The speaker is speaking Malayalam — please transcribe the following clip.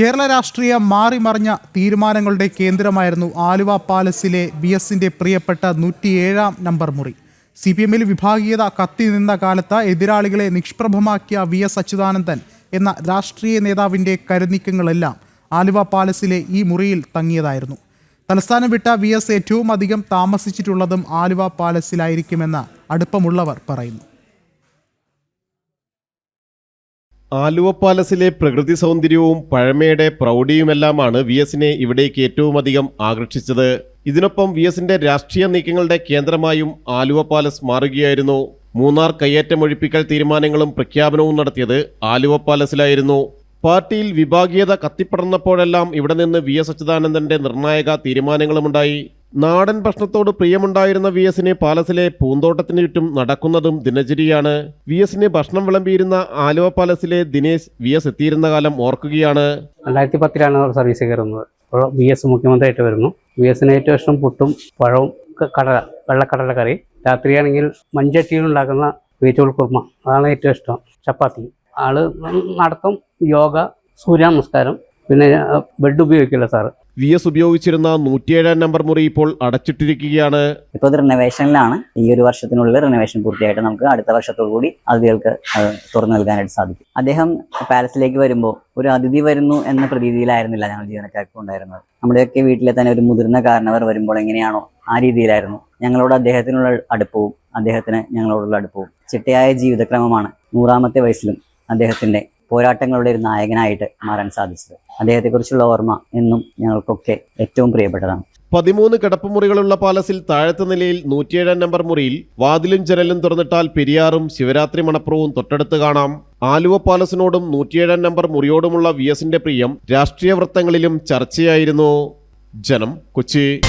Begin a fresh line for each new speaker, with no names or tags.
കേരള രാഷ്ട്രീയം മാറിമറിഞ്ഞ തീരുമാനങ്ങളുടെ കേന്ദ്രമായിരുന്നു ആലുവ പാലസിലെ ബി എസിന്റെ പ്രിയപ്പെട്ട നൂറ്റിയേഴാം നമ്പർ മുറി. സി പി എമ്മിൽ വിഭാഗീയത കത്തി നിന്ന കാലത്ത് എതിരാളികളെ നിഷ്പ്രഭമാക്കിയ വി എസ് അച്യുതാനന്ദൻ എന്ന രാഷ്ട്രീയ നേതാവിന്റെ കരുനീക്കങ്ങളെല്ലാം ആലുവ പാലസിലെ ഈ മുറിയിൽ തങ്ങിയതായിരുന്നു. തലസ്ഥാനം വിട്ട വി എസ് ഏറ്റവും അധികം താമസിച്ചിട്ടുള്ളതും ആലുവ പാലസിലായിരിക്കുമെന്ന് അടുപ്പമുള്ളവർ പറയുന്നു.
ആലുവ പാലസിലെ പ്രകൃതി സൗന്ദര്യവും പഴമയുടെ പ്രൗഢിയുമെല്ലാമാണ് വി എസിനെ ഇവിടേക്ക് ഏറ്റവും അധികം ആകർഷിച്ചത്. ഇതിനൊപ്പം വി എസിന്റെ രാഷ്ട്രീയ നീക്കങ്ങളുടെ കേന്ദ്രമായും ആലുവ പാലസ് മാറുകയായിരുന്നു. മൂന്നാർ കയ്യേറ്റമൊഴിപ്പിക്കൽ തീരുമാനങ്ങളും പ്രഖ്യാപനവും നടത്തിയത് ആലുവ പാലസിലായിരുന്നു. പാർട്ടിയിൽ വിഭാഗീയത കത്തിപ്പടർന്നപ്പോഴെല്ലാം ഇവിടെ നിന്ന് വി എസ് അച്യുതാനന്ദന്റെ നിർണായക തീരുമാനങ്ങളുമുണ്ടായി. നാടൻ ഭക്ഷണത്തോട് പ്രിയമുണ്ടായിരുന്ന വി എസിന് പാലസിലെ പൂന്തോട്ടത്തിന് ചുറ്റും നടക്കുന്നതും ദിനചര്യയാണ്. വി എസിന് ഭക്ഷണം വിളമ്പിയിരുന്ന ആലുവ പാലസിലെ ദിനേശ് വി എസ് എത്തിയിരുന്ന കാലം ഓർക്കുകയാണ്.
രണ്ടായിരത്തി പത്തിലാണ് സർവീസ് കയറുന്നത്. അപ്പോൾ വി എസ് മുഖ്യമന്ത്രിയായിട്ട് വരുന്നു. വി എസിന് ഏറ്റവും ഇഷ്ടം പുട്ടും പഴവും കടല വെള്ളക്കടല കറി. രാത്രിയാണെങ്കിൽ മഞ്ചട്ടിയിൽ ഉണ്ടാക്കുന്ന വീറ്റുകൾ കുർമ അതാണ് ഏറ്റവും ഇഷ്ടം. ചപ്പാത്തി. ആൾ നടത്തും. യോഗ സൂര്യ നമസ്കാരം പിന്നെ ബെഡ് ഉപയോഗിക്കില്ല സാറ്.
വി എസ് ഉപയോഗിച്ചിരുന്ന നൂറ്റിയേഴാം നമ്പർ മുറി ഇപ്പോൾ അടച്ചിട്ടിരിക്കുകയാണ്.
ഇപ്പോൾ റിനോവേഷനിലാണ് ഈ ഒരു വർഷത്തിനുള്ളിൽ റിനോവേഷൻ പൂർത്തിയായിട്ട് നമുക്ക് അടുത്ത വർഷത്തോടു കൂടി അതിഥികൾക്ക് തുറന്നു നൽകാനായിട്ട് സാധിക്കും. അദ്ദേഹം പാലസിലേക്ക് വരുമ്പോൾ ഒരു അതിഥി വരുന്നു എന്ന പ്രതീതിയിലായിരുന്നില്ല ഞങ്ങൾ ജീവനക്കാർക്ക് ഉണ്ടായിരുന്നത്. നമ്മുടെയൊക്കെ വീട്ടിലെ തന്നെ ഒരു മുതിർന്ന കാരണവർ വരുമ്പോൾ എങ്ങനെയാണോ ആ രീതിയിലായിരുന്നു. ഞങ്ങളോട് അദ്ദേഹത്തിനുള്ള അടുപ്പവും അദ്ദേഹത്തിന് ഞങ്ങളോടുള്ള അടുപ്പവും. ചിട്ടയായ ജീവിതക്രമമാണ് നൂറാമത്തെ വയസ്സിലും അദ്ദേഹത്തിന്റെ പോരാട്ടങ്ങളുടെ ഒരു നായകനായിട്ട് മാറാൻ സാധിച്ചത്. അദ്ദേഹത്തെക്കുറിച്ചുള്ള ഓർമ്മ എന്നും ഞങ്ങൾക്കൊക്കെ ഏറ്റവും പ്രിയപ്പെട്ടതാണ്.
പതിമൂന്ന് കിടപ്പുമുറികളുള്ള പാലസിൽ താഴത്തെ നിലയിൽ നൂറ്റിയേഴാം നമ്പർ മുറിയിൽ വാതിലും ജനലും തുറന്നിട്ടാൽ പെരിയാറും ശിവരാത്രി മണപ്പുറവും തൊട്ടടുത്ത് കാണാം. ആലുവ പാലസിനോടും നൂറ്റിയേഴാം നമ്പർ മുറിയോടുമുള്ള വി എസിന്റെ പ്രിയം രാഷ്ട്രീയ വൃത്തങ്ങളിലും ചർച്ചയായിരുന്നു. ജനം കൊച്ചി.